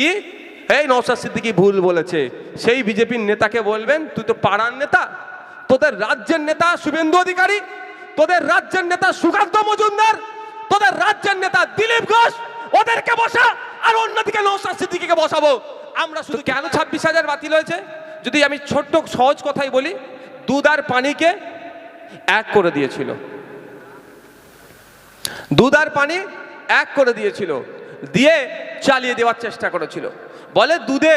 কি? এই নৌসাদ সিদ্দিকি ভুল বলেছে। সেই বিজেপির নেতাকে বলবেন, তুই তো পাড়ার নেতা, তোদের রাজ্যের নেতা শুভেন্দু অধিকারী, তোদের রাজ্যের নেতা সুকান্ত মজুমদার, তোদের রাজ্যের নেতা দিলীপ ঘোষ, ওদেরকে বসা, আর অন্যদিকে নৌসাদ সিদ্দিকিকে বসাবো। আমরা শুধু কেন ছাব্বিশ হাজার বাতিল হয়েছে? যদি আমি ছোট্ট, সহজ কথাই বলি, দুধ আর পানিকে এক করে দিয়েছিল। দুধ আর পানি এক করে দিয়েছিল। দিয়ে চালিয়ে দেওয়ার চেষ্টা করেছিল। বলে দুধে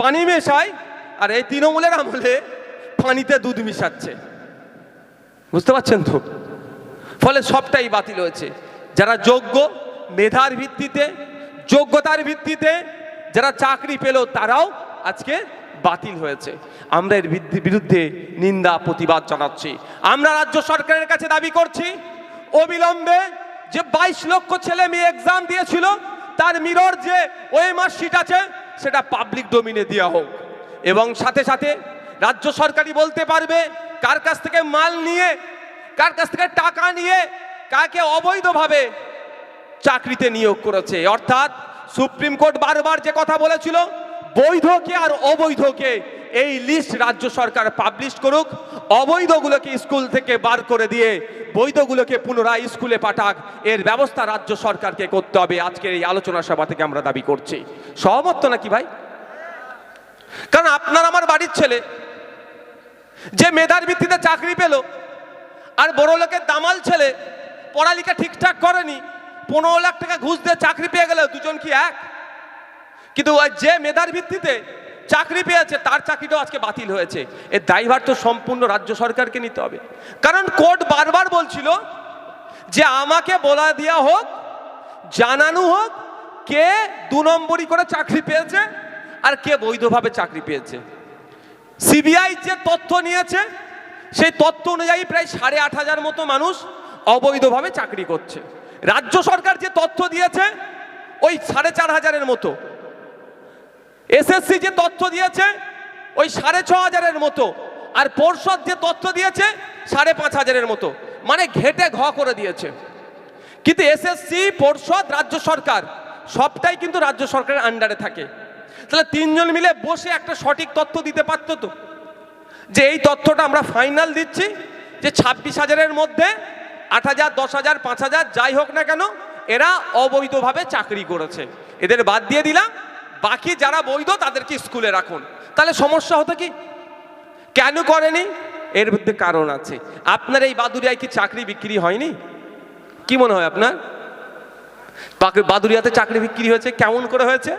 পানি মেশায়, আর এই তৃণমূলের আমলে পানিতে দুধ মিশাচ্ছে। বুঝতে পারছেন তো? ফলে সবটাই বাতিল হয়েছে। যারা যোগ্য মেধার ভিত্তিতে, যোগ্যতার ভিত্তিতে যারা চাকরি পেল, তারাও আজকে বাতিল হয়েছে। আমরা এর বিরুদ্ধে নিন্দা, প্রতিবাদ জানাচ্ছি। আমরা রাজ্য সরকারের কাছে দাবি করছি, অবিলম্বে যে বাইশ লক্ষ ছেলে মেয়ে এক্সাম দিয়েছিল, তার মিরর যে ওএমআর শিট আছে, সেটা পাবলিক ডোমিনে দেওয়া হোক। এবং সাথে সাথে রাজ্য সরকারই বলতে পারবে, কার কাছ থেকে মাল নিয়ে, কার কাছ থেকে টাকা নিয়ে, কাকে অবৈধভাবে চাকরিতে নিয়োগ করেছে। অর্থাৎ সুপ্রিম কোর্ট বারবার যে কথা বলেছিল বৈধকে আর অবৈধকে এই লিস্ট রাজ্য সরকার পাবলিশ করুক, অবৈধগুলোকে স্কুল থেকে বার করে দিয়ে বৈধগুলোকে পুনরায় স্কুলে পাঠাক, এর ব্যবস্থা রাজ্য সরকারকে করতে হবে। আজকের এই আলোচনা সভা থেকে আমরা দাবি করছি। সহমত নাকি ভাই? কারণ আপনার আমার বাড়ির ছেলে, যে মেধার ভিত্তিতে চাকরি পেল, আর বড় লোকের দামাল ছেলে পড়ালেখা ঠিকঠাক করেনি, পনেরো লাখ টাকা ঘুষ দিয়ে চাকরি পেয়ে গেল, দুজন কি এক? কিন্তু যে মেধার ভিত্তিতে চাকরি পেয়েছে, তার চাকরিটাও আজকে বাতিল হয়েছে। এর দায়ভার তো সম্পূর্ণ রাজ্য সরকারকে নিতে হবে। কারণ কোর্ট বারবার বলছিল যে আমাকে বলা দেওয়া হোক, জানানো হোক, কে দু নম্বরই করে চাকরি পেয়েছে আর কে বৈধভাবে চাকরি পেয়েছে। সিবিআই যে তথ্য নিয়েছে, সেই তথ্য অনুযায়ী প্রায় সাড়ে আট হাজার মতো মানুষ অবৈধভাবে চাকরি করছে। রাজ্য সরকার যে তথ্য দিয়েছে, ওই সাড়ে চার হাজারের মতো। এসএসসি যে তথ্য দিয়েছে, ওই সাড়ে ছ হাজারের মতো। আর পর্ষদ যে তথ্য দিয়েছে, সাড়ে পাঁচ হাজারের মতো। মানে ঘেটে ঘ করে দিয়েছে। কিন্তু এসএসসি, পর্ষদ, রাজ্য সরকার, সবটাই কিন্তু রাজ্য সরকারের আন্ডারে থাকে। তাহলে তিনজন মিলে বসে একটা সঠিক তথ্য দিতে পারতো তো? যে এই তথ্যটা আমরা ফাইনাল দিচ্ছি, যে ছাব্বিশ হাজারের মধ্যে আট হাজার, দশ হাজার, পাঁচ হাজার, যাই হোক না কেন, এরা অবৈধভাবে চাকরি করেছে। এদের বাদ দিয়ে দিলাম বাকি যারা বৈধ তাদেরকে স্কুলে রাখুন। তাহলে সমস্যা হতো কি? কেন করেনি? এর মধ্যে কারণ আছে। আপনার এই বাদুরিয়ায় কি চাকরি বিক্রি হয়নি? কি মনে হয় আপনার? বাদুরিয়াতে চাকরি বিক্রি হয়েছে, কেমন করে হয়েছে?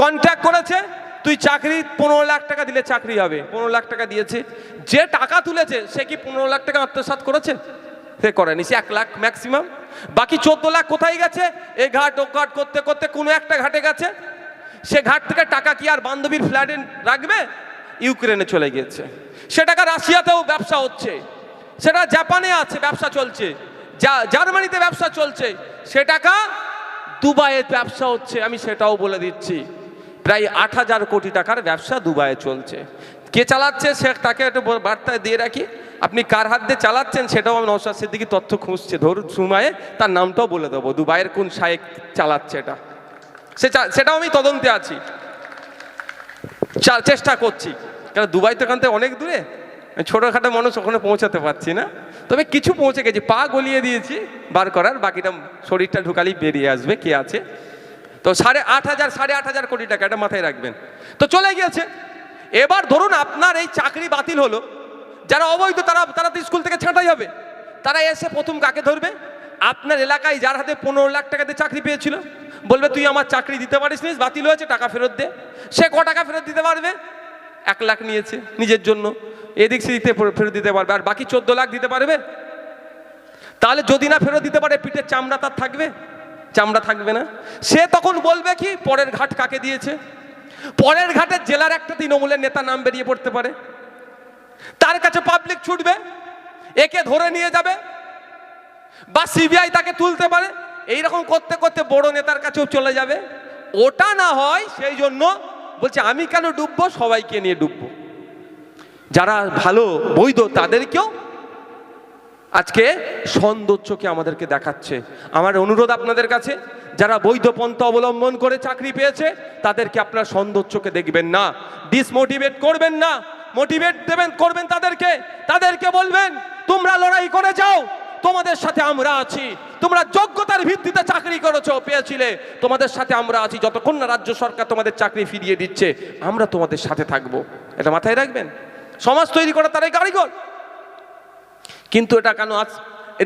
কন্ট্যাক্ট করেছে, তুই চাকরি পনেরো লাখ টাকা দিলে চাকরি হবে। পনেরো লাখ টাকা দিয়েছে। যে টাকা তুলেছে, সে কি পনেরো লাখ টাকা আত্মসাৎ করেছে? সে করেনি, সে এক লাখ ম্যাক্সিমাম বাকি চোদ্দ লাখ কোথায় গেছে? এ ঘাট, ও ঘাট করতে করতে কোনো একটা ঘাটে গেছে। সে ঘাট থেকে টাকা কি আর বান্ধবীর ফ্ল্যাটে রাখবে? ইউক্রেনে চলে গিয়েছে। সে টাকা রাশিয়াতেও ব্যবসা হচ্ছে। সেটা জাপানে আছে, ব্যবসা চলছে। যা জার্মানিতে ব্যবসা চলছে। সে টাকা দুবাইয়ে ব্যবসা হচ্ছে, আমি সেটাও বলে দিচ্ছি। প্রায় আট হাজার কোটি টাকার ব্যবসা দুবাইয়ে চলছে। কে চালাচ্ছে সে তাকে একটু ব- বার্তা দিয়ে রাখি। আপনি কার হাত দিয়ে চালাচ্ছেন সেটাও আমি নৌসাদ সিদ্দিকি তথ্য খুঁজছে। ধরুন সুমায়ে তার নামটাও বলে দেবো। দুবাইয়ের কোন শায়েক চালাচ্ছে এটা। সেটাও আমি তদন্তে আছি। চেষ্টা করছি। কারণ দুবাই তো এখান থেকে অনেক দূরে? ছোটোখাটো মানুষ, ওখানে পৌঁছাতে পারছি না। তবে কিছু পৌঁছে গেছি। পা গলিয়ে দিয়েছি বার করার, বাকিটা শরীরটা ঢুকালেই বেরিয়ে আসবে কে আছে। তো সাড়ে আট হাজার, সাড়ে আট হাজার কোটি টাকা এটা মাথায় রাখবেন। তো চলে গিয়েছে। এবার ধরুন আপনার এই চাকরি বাতিল হলো। যারা অবৈধ, তারা তারা তো স্কুল থেকে ছাঁটাই হবে। তারা এসে প্রথম কাকে ধরবে? আপনার এলাকায় যার হাতে পনেরো লাখ টাকা দিয়ে চাকরি পেয়েছিল। বলবে, তুই আমার চাকরি দিতে পারিস নিস বাতিল হয়েছে, টাকা ফেরত দে। সে ক টাকা ফেরত দিতে পারবে? এক লাখ নিয়েছে নিজের জন্য। এদিক সেদিকে ফেরত দিতে পারবে। আর বাকি চোদ্দ লাখ দিতে পারবে? তাহলে যদি না ফেরত দিতে পারে, পিঠের চামড়া তার থাকবে? চামড়া থাকবে না। সে তখন বলবে কি, পরের ঘাট কাকে দিয়েছে? পরের ঘাটের জেলার একটা তৃণমূলের নেতা নাম বেরিয়ে পড়তে পারে। তার কাছে পাবলিক ছুটবে, একে ধরে নিয়ে যাবে, বা সিবিআই তাকে তুলতে পারে। এইরকম করতে করতে বড় নেতার কাছেও চলে যাবে। ওটা না হয় সেই জন্য বলছে, আমি কেন ডুববো? সবাইকে নিয়ে ডুববো। যারা ভালো, বৈধ, তাদেরকেও আজকে সৌন্দর্যকে আমাদেরকে দেখাচ্ছে। আমার অনুরোধ আপনাদের কাছে, যারা বৈধ পন্থা অবলম্বন করে চাকরি পেয়েছে, তাদেরকে আপনার সন্দর চোখে দেখবেন না। ডিসমোটিভেট করবেন না। মোটিভেট দেবেন, করবেন তাদেরকে। তাদেরকে বলবেন, তোমরা লড়াই করে যাও। তোমাদের সাথে আমরা আছি। তোমরা যোগ্যতার ভিত্তিতে চাকরি করেছ, পেয়েছিলে। তোমাদের সাথে আমরা আছি। যতক্ষণ না রাজ্য সরকার তোমাদের চাকরি ফিরিয়ে দিচ্ছে, আমরা তোমাদের সাথে থাকব। এটা মাথায় রাখবেন? সমাজ তৈরি করা তারাই কারিগর। কিন্তু এটা কেন আজ?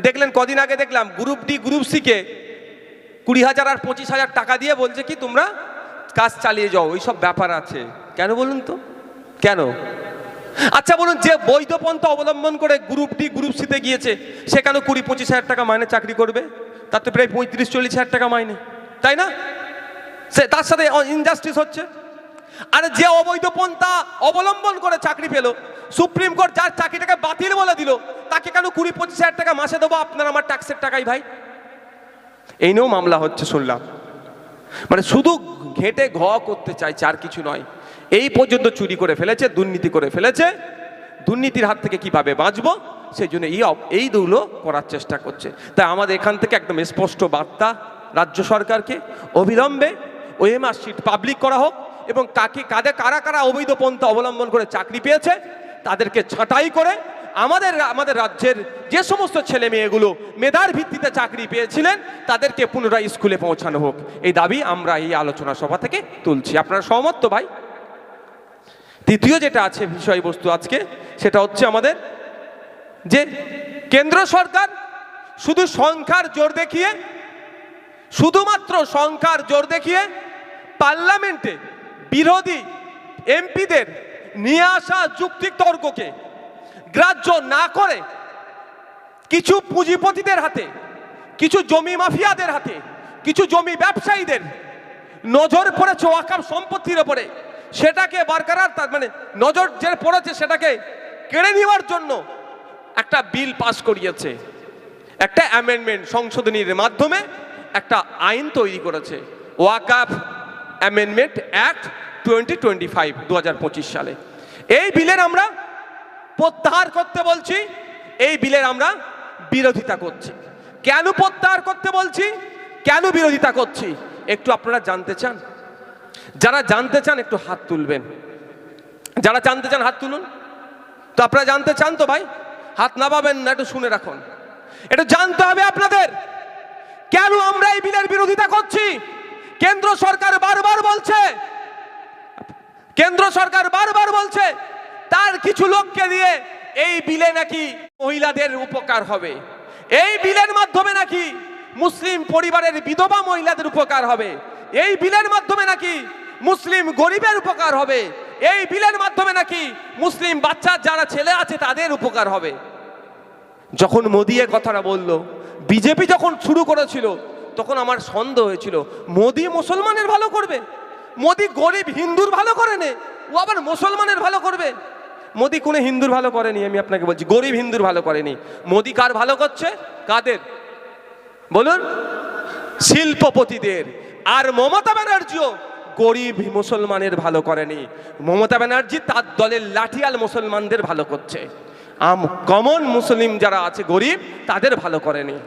দেখলেন, কদিন আগে দেখলাম গ্রুপ ডি গ্রুপ সিকে কুড়ি হাজার আর পঁচিশ হাজার টাকা দিয়ে বলছে কি, তোমরা কাজ চালিয়ে যাও ওই সব ব্যাপার আছে। কেন বলুন তো? কেন? আচ্ছা বলুন, যে বৈধ পন্থা অবলম্বন করে গ্রুপ ডি গ্রুপ সিতে গিয়েছে, সে কেন কুড়ি, পঁচিশ হাজার টাকা মাইনে চাকরি করবে? তার তো প্রায় পঁয়ত্রিশ, চল্লিশ হাজার টাকা মাইনে। তাই না? সে, তার সাথে ইনজাস্টিস হচ্ছে। আর যে অবৈধ পন্থা অবলম্বন করে চাকরি পেল, সুপ্রিম কোর্ট যার চাকরিটাকে বাতিল বলে দিল, তাকে কেন কুড়ি, পঁচিশ হাজার টাকা মাসে দেবো? আপনার আমার ট্যাক্সের টাকাই ভাই। এই নিয়েও মামলা হচ্ছে, শুনলাম। মানে শুধু ঘেটে ঘ করতে চাইছে আর কিছু নয়। এই পর্যন্ত চুরি করে ফেলেছে, দুর্নীতি করে ফেলেছে। দুর্নীতির হাত থেকে কীভাবে বাঁচবো? সেই জন্য এই দুগুলো করার চেষ্টা করছে। তাই আমাদের এখান থেকে একদম স্পষ্ট বার্তা রাজ্য সরকারকে, অবিলম্বে ওএমআর শিট পাবলিক করা হোক এবং কাকে, কাদের, কারা কারা অবৈধ পন্থা অবলম্বন করে চাকরি পেয়েছে, তাদেরকে ছাঁটাই করে আমাদের আমাদের রাজ্যের যে সমস্ত ছেলে মেয়েগুলো মেধার ভিত্তিতে চাকরি পেয়েছিলেন, তাদেরকে পুনরায় স্কুলে পৌঁছানো হোক। এই দাবি আমরা এই আলোচনা সভা থেকে তুলছি। আপনারা সহমত তো ভাই? তৃতীয় যেটা আছে বিষয়বস্তু আজকে, সেটা হচ্ছে আমাদের যে কেন্দ্র সরকার শুধু সংখ্যার জোর দেখিয়ে, শুধুমাত্র সংখ্যার জোর দেখিয়ে পার্লামেন্টে বিরোধী এমপিদের নিয়ে আসা যুক্তি তর্ককে গ্রাহ্য না করে কিছু পুঁজিপতিদের হাতে, কিছু জমি মাফিয়াদের হাতে, কিছু জমি ব্যবসায়ীদের নজর পড়েছে ওয়াকাম সম্পত্তির ওপরে। সেটাকে বরকরার তার মানে নজর যে পড়েছে সেটাকে কেড়ে নেওয়ার জন্য একটা বিল পাস করিয়েছে। একটা অ্যামেন্ডমেন্ট সংশোধনীর মাধ্যমে একটা আইন তৈরি করেছে। Waqf amendment act twenty twenty five দু হাজার পঁচিশ সালে। এই বিলের আমরা প্রত্যাহার করতে বলছি, এই বিলের আমরা বিরোধিতা করছি। কেন প্রত্যাহার করতে বলছি? কেন বিরোধিতা করছি? একটু আপনারা জানতে চান? যারা জানতে চান একটু হাত তুলবেন। যারা জানতে চান হাত তুলুন। তো আপনারা জানতে চান তো ভাই, হাত না পাবেন না, একটু শুনে রাখুন। একটু জানতে হবে আপনাদের, কেন আমরা এই বিলের বিরোধিতা করছি? কেন্দ্র সরকার বারবার বলছে, কেন্দ্র সরকার বারবার বলছে, তার কিছু লোককে দিয়ে এই বিলে নাকি মহিলাদের উপকার হবে। এই বিলের মাধ্যমে নাকি মুসলিম পরিবারের বিধবা মহিলাদের উপকার হবে। এই বিলের মাধ্যমে নাকি মুসলিম গরিবের উপকার হবে? এই বিলের মাধ্যমে নাকি মুসলিম বাচ্চার যারা ছেলে আছে, তাদের উপকার হবে? যখন মোদি এ কথাটা বলল, বিজেপি যখন শুরু করেছিল, তখন আমার সন্দেহ হয়েছিল, মোদি মুসলমানের ভালো করবে? মোদি গরিব হিন্দুর ভালো করে নে, ও আবার মুসলমানের ভালো করবে? মোদি কোনো হিন্দুর ভালো করেনি, আমি আপনাকে বলছি, গরিব হিন্দুর ভালো করেনি। মোদি কার ভালো করছে? কাদের? বলুন, শিল্পপতিদের। আর মমতা ব্যানার্জিও গরিব মুসলমানের ভালো করেনি। মমতা ব্যানার্জি তার দলের লাঠিয়াল মুসলমানদের ভালো করছে। আম, কমন মুসলিম যারা আছে গরিব, তাদের ভালো করেনি।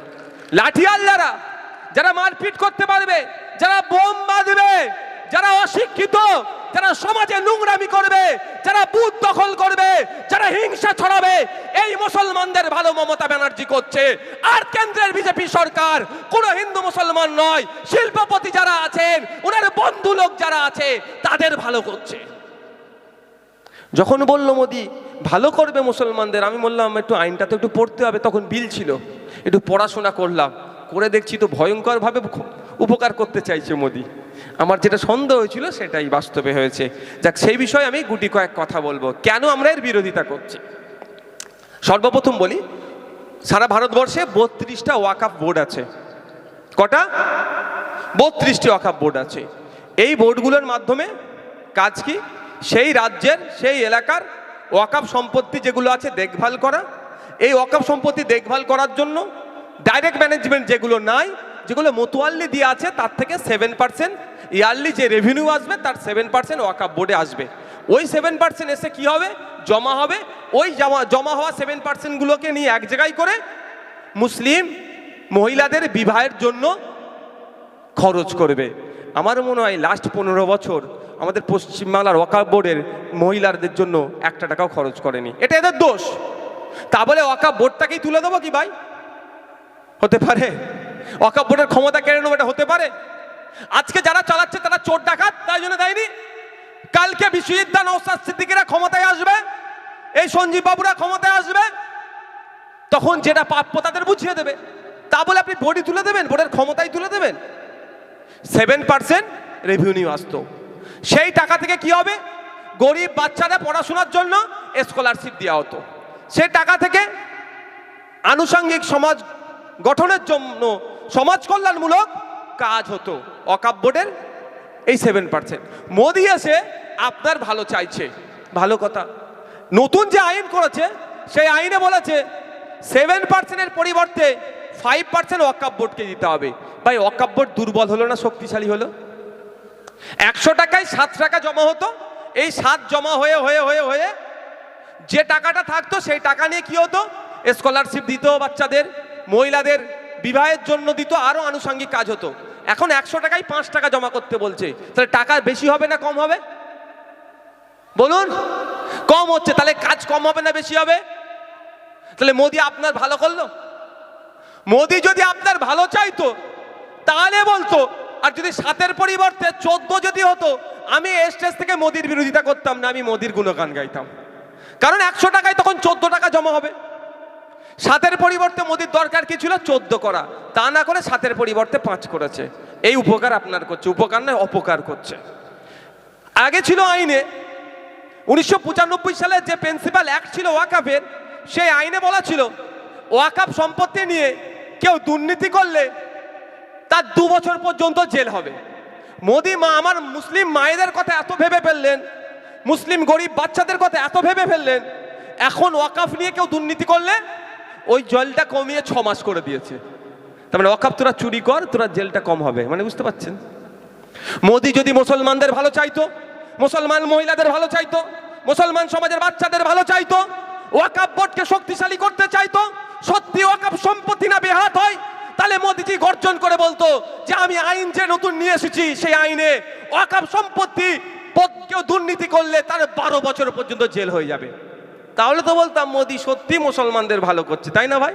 লাঠিয়াল যারা যারা মারপিট করতে পারবে, যারা বোম বাঁধবে যারা অশিক্ষিত, যারা সমাজে নোংরামি করবে, যারা বুথ দখল করবে, যারা হিংসা ছড়াবে, এই মুসলমানদের ভালো মমতা ব্যানার্জি করছে। আর কেন্দ্রের বিজেপি সরকার, কোনো হিন্দু মুসলমান নয়, শিল্পপতি যারা আছেন, ওনার বন্ধু লোক যারা আছে, তাদের ভালো করছে। যখন বলল মোদি, ভালো করবে মুসলমানদের, আমি বললাম, একটু আইনটা তো একটু পড়তে হবে। তখন বিল ছিল। একটু পড়াশোনা করলাম। করে দেখছি তো ভয়ঙ্করভাবে উপকার করতে চাইছে মোদি। আমার যেটা সন্দেহ হয়েছিল সেটাই বাস্তবে হয়েছে। যাক, সেই বিষয়ে আমি গুটি কয়েক কথা বলব। কেন আমরা এর বিরোধিতা করছি? সর্বপ্রথম বলি, সারা ভারতবর্ষে বত্রিশটা ওয়াকাফ বোর্ড আছে। কটা? বত্রিশটি ওয়াকাফ বোর্ড আছে। এই বোর্ডগুলোর মাধ্যমে কাজ কি? সেই রাজ্যের, সেই এলাকার ওয়াকাফ সম্পত্তি যেগুলো আছে দেখভাল করা। এই ওয়াকাফ সম্পত্তি দেখভাল করার জন্য ডাইরেক্ট ম্যানেজমেন্ট যেগুলো নাই যেগুলো মতোয়াল্লি দিয়ে আছে, তার থেকে সেভেন পার্সেন্ট ইয়ারলি যে রেভিনিউ আসবে, তার সেভেন পার্সেন্ট ওয়াকাফ বোর্ডে আসবে। ওই সেভেন পার্সেন্ট এসে কি হবে? জমা হবে। ওই জমা জমা হওয়া সেভেন পার্সেন্টগুলোকে নিয়ে এক জায়গায় করে মুসলিম মহিলাদের বিবাহের জন্য খরচ করবে। আমার মনে হয় লাস্ট পনেরো বছর আমাদের পশ্চিমবাংলার ওয়াকাব বোর্ডের মহিলাদের জন্য একটা টাকাও খরচ করেনি। এটা এদের দোষ। তা বলে ওয়াকাব বোর্ডটাকেই তুলে দেবো কি ভাই? হতে পারে। ওয়াকাব বোর্ডের ক্ষমতা কেড়ে নেব, এটা হতে পারে। আজকে যারা চালাচ্ছে, তারা চোর ডাকাত, তাই জন্য দেয়নি। কালকে বিশ্বজিৎ নৌসাদ সিদ্দিকিরা ক্ষমতায় আসবে, এই সঞ্জীব বাবুরা ক্ষমতায় আসবে, তখন যেটা প্রাপ্য তাদের বুঝিয়ে দেবে। তা বলে আপনি বোর্ডই তুলে দেবেন, ভোটের ক্ষমতাই তুলে দেবেন। সেভেন পার্সেন্ট রেভিনিউ আসতো। সেই টাকা থেকে কি হবে? গরিব বাচ্চারা পড়াশোনার জন্য স্কলারশিপ দেওয়া হতো। সেই টাকা থেকে আনুষঙ্গিক সমাজ গঠনের জন্য সমাজ কল্যাণমূলক কাজ হতো। অকাপ বোর্ডের এই সেভেন পার্সেন্ট মোদি এসে আপনার ভালো চাইছে। ভালো কথা। নতুন যে আইন করেছে, সেই আইনে বলেছে সেভেন পার্সেন্টের পরিবর্তে ফাইভ পার্সেন্ট ওয়াকাপ বোর্ডকে দিতে হবে। ভাই ওয়াকাপ বোর্ড দুর্বল হলো না শক্তিশালী হলো? একশো টাকায় সাত টাকা জমা হতো। এই সাত জমা হয়ে হয়ে হয়ে হয়ে যে টাকাটা থাকতো, সেই টাকা নিয়ে কি হতো? স্কলারশিপ দিত বাচ্চাদের, মহিলাদের। বিবাহের জন্য দিত আরও আনুষঙ্গিক কাজ হতো। এখন একশো টাকায় পাঁচ টাকা জমা করতে বলছে। তাহলে টাকা বেশি হবে না কম হবে? বলুন, কম হচ্ছে, তাহলে কাজ কম হবে না বেশি হবে? তাহলে মোদি আপনার ভালো করল? মোদি যদি আপনার ভালো চাইতো, তাহলে বলতো, আর যদি সাতের পরিবর্তে চোদ্দ যদি হতো, আমি এই স্টেজ থেকে মোদির বিরোধিতা করতাম না, আমি মোদির গুণগান গাইতাম। কারণ একশো টাকায় তখন চোদ্দ টাকা জমা হবে। সাতের পরিবর্তে মোদির দরকার কি ছিল? চোদ্দ করা। তা না করে সাতের পরিবর্তে পাঁচ করেছে। এই উপকার আপনার করছে। উপকার নয়, অপকার করছে। আগে ছিল আইনে। উনিশশো পঁচানব্বই সালে যে প্রিন্সিপাল অ্যাক্ট ছিল ওয়াকাফের, সেই আইনে বলা ছিল, ওয়াকাফ সম্পত্তি নিয়ে কেউ দুর্নীতি করলে তার দু বছর পর্যন্ত জেল হবে। মোদি মা, আমার মুসলিম মায়েদের কথা এত ভেবে ফেললেন, মুসলিম গরিব বাচ্চাদের কথা এত ভেবে ফেললেন, এখন ওয়াকাফ নিয়ে কেউ দুর্নীতি করলে ওই জলটা কমিয়ে ছ মাস করে দিয়েছে। তার মানে ওয়াকাফ তোরা চুরি কর, তোরা জেলটা কম হবে। মানে বুঝতে পারছেন? মোদি যদি মুসলমানদের ভালো চাইতো, মুসলমান মহিলাদের ভালো চাইতো, মুসলমান সমাজের বাচ্চাদের ভালো চাইতো ওয়াকাপ বোর্ডকে শক্তিশালী করতে চাইতো, সত্যি ওয়াকাপ সম্পত্তি না বেহাত হয়, তাহলে মোদিজি গর্জন করে বলতো যে, আমি আইন যে নতুন নিয়ে এসেছি, সেই আইনে ওয়াকাপ সম্পত্তি কেউ দুর্নীতি করলে তার বারো বছর পর্যন্ত জেল হয়ে যাবে। তাহলে তো বলতাম, মোদি সত্যি মুসলমানদের ভালো করছে তাই না ভাই?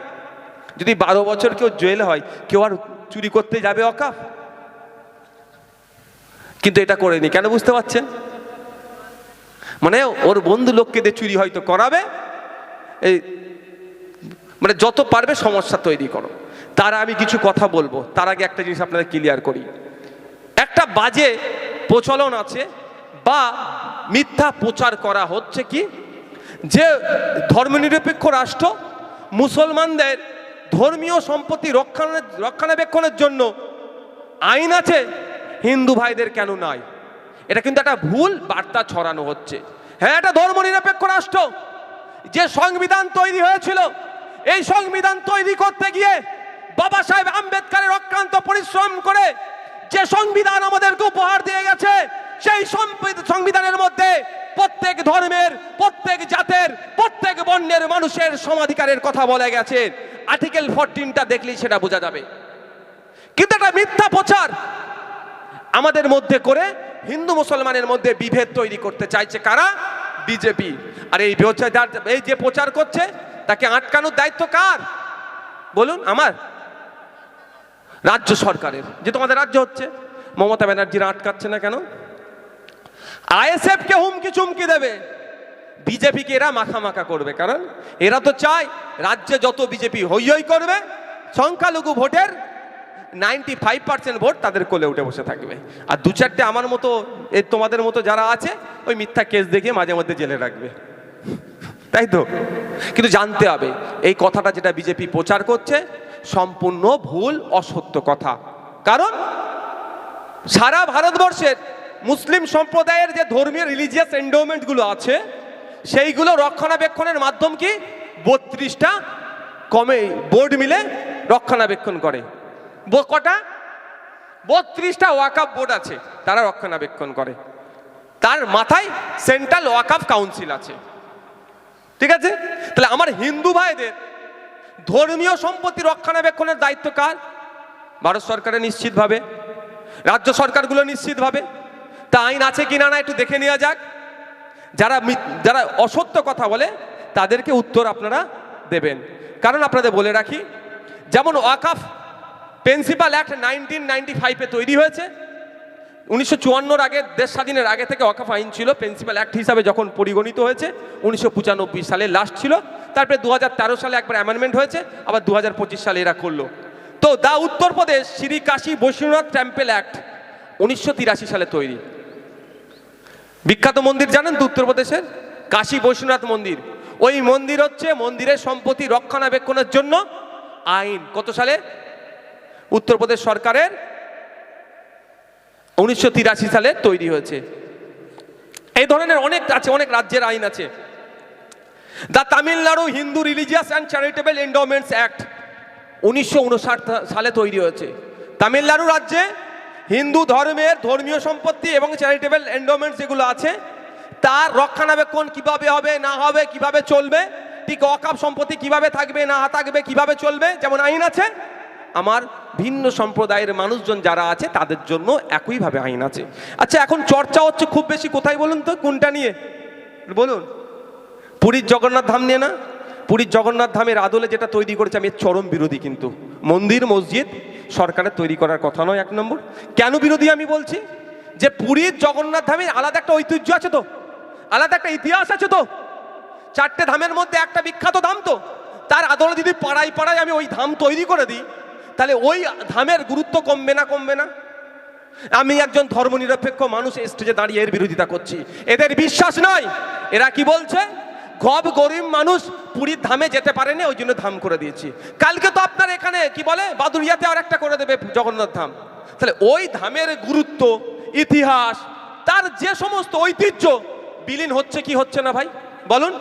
যদি বারো বছর কেউ জেল হয়, কেউ আর চুরি করতে যাবে অকাপ কিন্তু এটা করেনি কেন বুঝতে পারছেন? মানে ওর বন্ধু লোককে দিয়ে চুরি হয়তো করাবে, এই মানে যত পারবে সমস্যা তৈরি করো। তার আমি কিছু কথা বলব, তার আগে একটা জিনিস আপনাদের ক্লিয়ার করি। একটা বাজে প্রচলন আছে, বা মিথ্যা প্রচার করা হচ্ছে কি? যে ধর্মনিরপেক্ষ রাষ্ট্র মুসলমানদের ধর্মীয় সম্পত্তি রক্ষণা রক্ষণাবেক্ষণের জন্য আইন আছে, হিন্দু ভাইদের কেন নাই? এটা কিন্তু একটা ভুল বার্তা ছড়ানো হচ্ছে। হ্যাঁ এটা ধর্মনিরপেক্ষ রাষ্ট্র। যে সংবিধান তৈরি হয়েছিল, এই সংবিধান তৈরি করতে গিয়ে বাবা সাহেব আম্বেদকারের অক্রান্ত পরিশ্রম করে যে সংবিধান আমাদেরকে উপহার দিয়ে গেছে, সেই সংবিধানের মধ্যে প্রত্যেক ধর্মের প্রত্যেক বর্ণের মানুষের সমাধিকারের কথা বলে গেছে। আর্টিকেল ফোরটিনটা দেখলেই সেটা বোঝা যাবে। কিন্তু একটা মিথ্যা প্রচার আমাদের মধ্যে করে হিন্দু মুসলমানের মধ্যে বিভেদ তৈরি করতে চাইছে কারা? বিজেপি। আর এই এই যে প্রচার করছে, তাকে আটকানোর দায়িত্ব কার? বলুন আমার। রাজ্য সরকারের। যে তোমাদের রাজ্য হচ্ছে, মমতা ব্যানার্জিরা আটকাচ্ছে না কেন? আইএসএফ কে হুমকি চুমকি দেবে। বিজেপিকে এরা মাখা মাখা করবে, কারণ এরা তো চায় রাজ্যে যত বিজেপি হই হই করবে, সংখ্যালঘু ভোটের নাইনটি ফাইভ পার্সেন্ট ভোট তাদের কোলে উঠে বসে থাকবে। আর দু চারটে আমার মতো এই তোমাদের মতো যারা আছে, ওই মিথ্যা কেস দেখে মাঝে মধ্যে জেলে রাখবে। তাই তো? কিন্তু জানতে হবে, এই কথাটা যেটা বিজেপি প্রচার করছে, সম্পূর্ণ ভুল, অসত্য কথা। কারণ সারা ভারতবর্ষের মুসলিম সম্প্রদায়ের যে ধর্মীয় রিলিজিয়াস এন্ডোমেন্টগুলো আছে সেইগুলো রক্ষণাবেক্ষণের মাধ্যম কি? বত্রিশটা কমে বোর্ড মিলে রক্ষণাবেক্ষণ করে। কটা? বত্রিশটা ওয়াকাফ বোর্ড আছে, তারা রক্ষণাবেক্ষণ করে। তার মাথায় সেন্ট্রাল ওয়াকাফ কাউন্সিল আছে। ঠিক আছে? তাহলে আমার হিন্দু ভাইদের ধর্মীয় সম্পত্তি রক্ষণাবেক্ষণের দায়িত্ব কার? ভারত সরকারের নিশ্চিতভাবে। রাজ্য সরকারগুলো নিশ্চিতভাবে। তা আইন আছে কিনা না একটু দেখে নেওয়া যাক। যারা যারা অসত্য কথা বলে, তাদেরকে উত্তর আপনারা দেবেন। কারণ আপনাদের বলে রাখি, যেমন ওয়াকাফ প্রিন্সিপাল অ্যাক্ট নাইনটিন নাইনটি ফাইভে তৈরি হয়েছে। উনিশশো চুয়ান্নর আগে, দেশ স্বাধীনের আগে থেকে ওয়াকাফ আইন ছিল। প্রিন্সিপাল অ্যাক্ট হিসাবে যখন পরিগণিত হয়েছে, উনিশশো পঁচানব্বই সালে লাস্ট ছিল। তারপরে দু হাজার তেরো সালে একবার অ্যামেন্ডমেন্ট হয়েছে, আবার দু হাজার পঁচিশ সালে এরা করল। তো the Uttar Pradesh Shri Kashi Vishwanath temple act উনিশশো তিরাশি সালে তৈরি। বিখ্যাত মন্দির জানেন তো উত্তরপ্রদেশের? কাশী বৈশ্বনাথ মন্দির। ওই মন্দির হচ্ছে মন্দিরের সম্পত্তি রক্ষণাবেক্ষণের জন্য আইন। কত সালে? উত্তরপ্রদেশ সরকারের উনিশশো তিরাশি সালে তৈরি হয়েছে। এই ধরনের অনেক আছে, অনেক রাজ্যের আইন আছে। The Tamil Nadu Hindu religious and charitable endowments act উনিশশো উনষাট সালে তৈরি হয়েছে। তামিলনাড়ু রাজ্যে হিন্দু ধর্মের ধর্মীয় সম্পত্তি এবং চ্যারিটেবল এন্ডোমেন্টস যেগুলো আছে, তার রক্ষণাবেক্ষণ কীভাবে হবে, না হবে, কীভাবে চলবে, ঠিক অকাপ সম্পত্তি কীভাবে থাকবে, না থাকবে, কীভাবে চলবে, যেমন আইন আছে, আমার ভিন্ন সম্প্রদায়ের মানুষজন যারা আছে, তাদের জন্য একইভাবে আইন আছে। আচ্ছা এখন চর্চা হচ্ছে খুব বেশি, কোথায় বলুন তো, কোনটা নিয়ে? বলুন। পুরীর জগন্নাথ ধাম নিয়ে না? পুরীর জগন্নাথ ধামের আদলে যেটা তৈরি করেছে, আমি চরম বিরোধী কিন্তু। মন্দির, মসজিদ সরকারের তৈরি করার কথা নয়, এক নম্বর। কেন বিরোধী আমি বলছি? যে পুরীর জগন্নাথ ধামের আলাদা একটা ঐতিহ্য আছে তো। আলাদা একটা ইতিহাস আছে তো। চারটে ধামের মধ্যে একটা বিখ্যাত ধাম তো। তার আদলে যদি পাড়ায় পাড়ায় আমি ওই ধাম তৈরি করে দিই, তাহলে ওই ধামের গুরুত্ব কমবে না কমবে না? আমি একজন ধর্মনিরপেক্ষ মানুষ স্টেজে দাঁড়িয়ে এর বিরোধিতা করছি। এদের বিশ্বাস নয়। এরা কি বলছে? গব গরিব মানুষ পুরীর ধামে যেতে পারেনি, ওই জন্য ধাম করে দিয়েছি। কালকে তো আপনার এখানে, কি বলে বাদুরিয়াতে আর একটা করে দেবে জগন্নাথ ধাম। তাহলে ওই ধামের গুরুত্ব, ইতিহাস, তার যে সমস্ত ঐতিহ্য, বিলীন হচ্ছে কি হচ্ছে না ভাই? বলুন,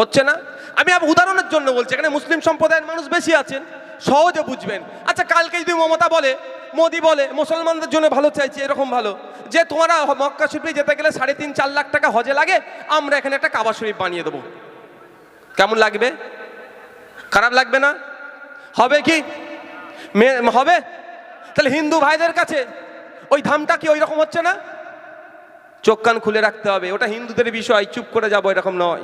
হচ্ছে না? আমি উদাহরণের জন্য বলছি, এখানে মুসলিম সম্প্রদায়ের মানুষ বেশি আছেন, সহজে বুঝবেন। আচ্ছা কালকে যদি মমতা বলে মোদি বলে, মুসলমানদের জন্য ভালো চাইছে, এরকম ভালো। যে তোমরা মক্কা শরীফে যেতে গেলে সাড়ে তিন, চার লাখ টাকা হজে লাগে, আমরা এখানে একটা কাবা শরীফ বানিয়ে দেবো। কেমন লাগবে? খারাপ লাগবে না? হবে কি? হবে? তাহলে হিন্দু ভাইদের কাছে ওই ধামটা কি ওই রকম হচ্ছে না? চোখ কান খুলে রাখতে হবে, ওটা হিন্দুদের বিষয়, চুপ করে যাব এরকম নয়।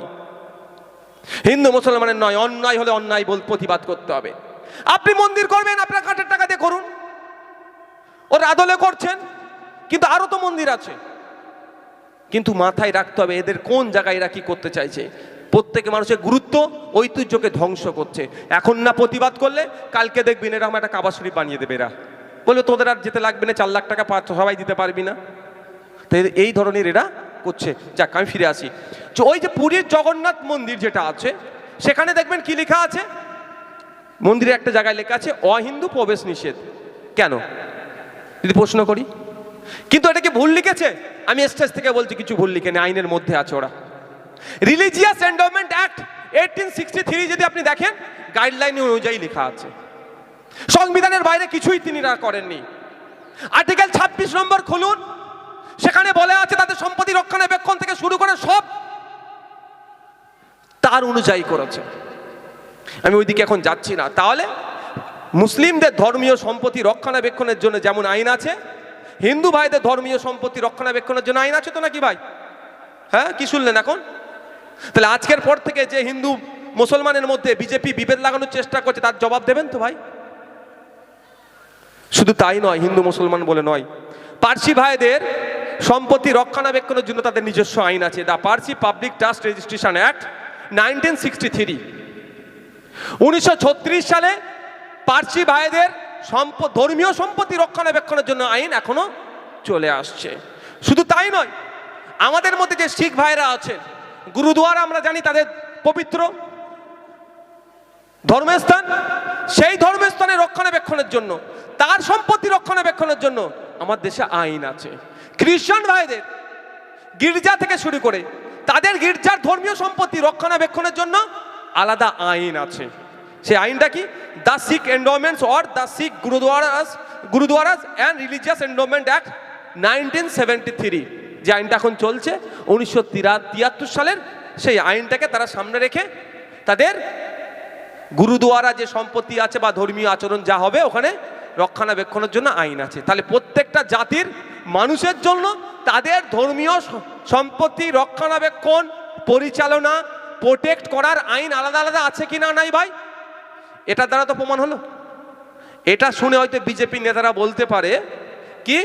হিন্দু মুসলমানের নয়, অন্যায় হলে অন্যায় বল, প্রতিবাদ করতে হবে। আপনি মন্দির করবেন, আপনার কাঠের টাকা দিয়ে করুন। ওর আদলে করছেন, কিন্তু আরও তো মন্দির আছে। কিন্তু মাথায় রাখতে হবে এদের কোন জায়গায় এরা কি করতে চাইছে। প্রত্যেকে মানুষের গুরুত্ব, ঐতিহ্যকে ধ্বংস করছে। এখন না প্রতিবাদ করলে, কালকে দেখবেন এরকম একটা কাবা শরীফ বানিয়ে দেবে এরা। বলে তোদের আর যেতে লাগবে না, চার লাখ টাকা সবাই দিতে পারবি না। তো এই ধরনের এরা করছে। যাক, আমি ফিরে আসি। তো ওই যে পুরীর জগন্নাথ মন্দির যেটা আছে, সেখানে দেখবেন কি লেখা আছে? মন্দিরে একটা জায়গায় লেখা আছে, অহিন্দু প্রবেশ নিষেধ। কেন? যদি প্রশ্ন করি? কিন্তু এটা কি ভুল লিখেছে? আমি স্টেজ থেকে বলছি কিছু ভুল লিখে নেই আইনের মধ্যে আছে ওরা। Religious endowment act eighteen sixty three যদি আপনি দেখেন গাইডলাইন অনুযায়ী লেখা আছে। সংবিধানের বাইরে কিছুই তিনি না করেননি। আর্টিকেল ছাব্বিশ নম্বর খুলুন। সেখানে বলে আছে তাদের সম্পত্তি রক্ষণাবেক্ষণ থেকে শুরু করে সব তার অনুযায়ী করেছে। আমি ওইদিকে এখন যাচ্ছি না। তাহলে মুসলিমদের ধর্মীয় সম্পত্তি রক্ষণাবেক্ষণের জন্য যেমন আইন আছে, হিন্দু ভাইদের ধর্মীয় সম্পত্তি রক্ষণাবেক্ষণের জন্য আইন আছে তো নাকি ভাই? হ্যাঁ কি শুনলেন এখন? তাহলে আজকের পর থেকে যে হিন্দু মুসলমানের মধ্যে বিজেপি বিভেদ লাগানোর চেষ্টা করছে, তার জবাব দেবেন তো ভাই? শুধু তাই নয়, হিন্দু মুসলমান বলে নয়। পার্সি ভাইদের সম্পত্তি রক্ষণাবেক্ষণের জন্য তাদের নিজস্ব আইন আছে। The Parsi public trust registration act nineteen sixty three. উনিশশো ছত্রিশ সালে পার্সি ভাইদের সম্প ধর্মীয় সম্পত্তি রক্ষণাবেক্ষণের জন্য আইন এখনও চলে আসছে। শুধু তাই নয়, আমাদের মধ্যে যে শিখ ভাইরা আছেন গুরুদুয়ারা আমরা জানি তাদের পবিত্র ধর্মস্থান, সেই ধর্মস্থানের রক্ষণাবেক্ষণের জন্য, তার সম্পত্তি রক্ষণাবেক্ষণের জন্য আমার দেশে আইন আছে। খ্রিস্টান ভাইদের গির্জা থেকে শুরু করে তাদের গির্জার ধর্মীয় সম্পত্তি রক্ষণাবেক্ষণের জন্য আলাদা আইন আছে। সেই আইনটা কি? The Sikh endowments or the Sikh gurdwaras gurdwaras and religious endowment act nineteen seventy three যে আইনটা এখন চলছে, উনিশশো তিয়াত্তর সালের সেই আইনটাকে তারা সামনে রেখে তাদের গুরুদুয়ারা যে সম্পত্তি আছে বা ধর্মীয় আচরণ যা হবে, ওখানে রক্ষণাবেক্ষণের জন্য আইন আছে। তাহলে প্রত্যেকটা জাতির মানুষের জন্য তাদের ধর্মীয় সম্পত্তি রক্ষণাবেক্ষণ, পরিচালনা প্রোটেক্ট করার আইন আলাদা আলাদা আছে কি না নাই ভাই? এটার দ্বারা তো প্রমাণ হলো। এটা শুনে হয়তো বিজেপি নেতারা বলতে পারে, কি?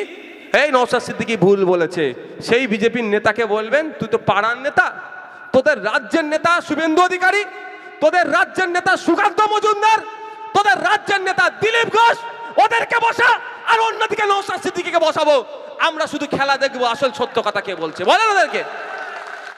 এই নৌসাদ সিদ্দিকি ভুল বলেছে। সেই বিজেপির নেতাকে বলবেন, তুই তো পাড়ার নেতা, তোদের রাজ্যের নেতা শুভেন্দু অধিকারী, তোদের রাজ্যের নেতা সুকান্ত মজুমদার, তোদের রাজ্যের নেতা দিলীপ ঘোষ, ওদেরকে বসা, আর অন্যদিকে নৌসাদ সিদ্দিকিকে বসাবো। আমরা শুধু খেলা দেখব, আসল সত্য কথা কে বলছে? বলেন ওদেরকে।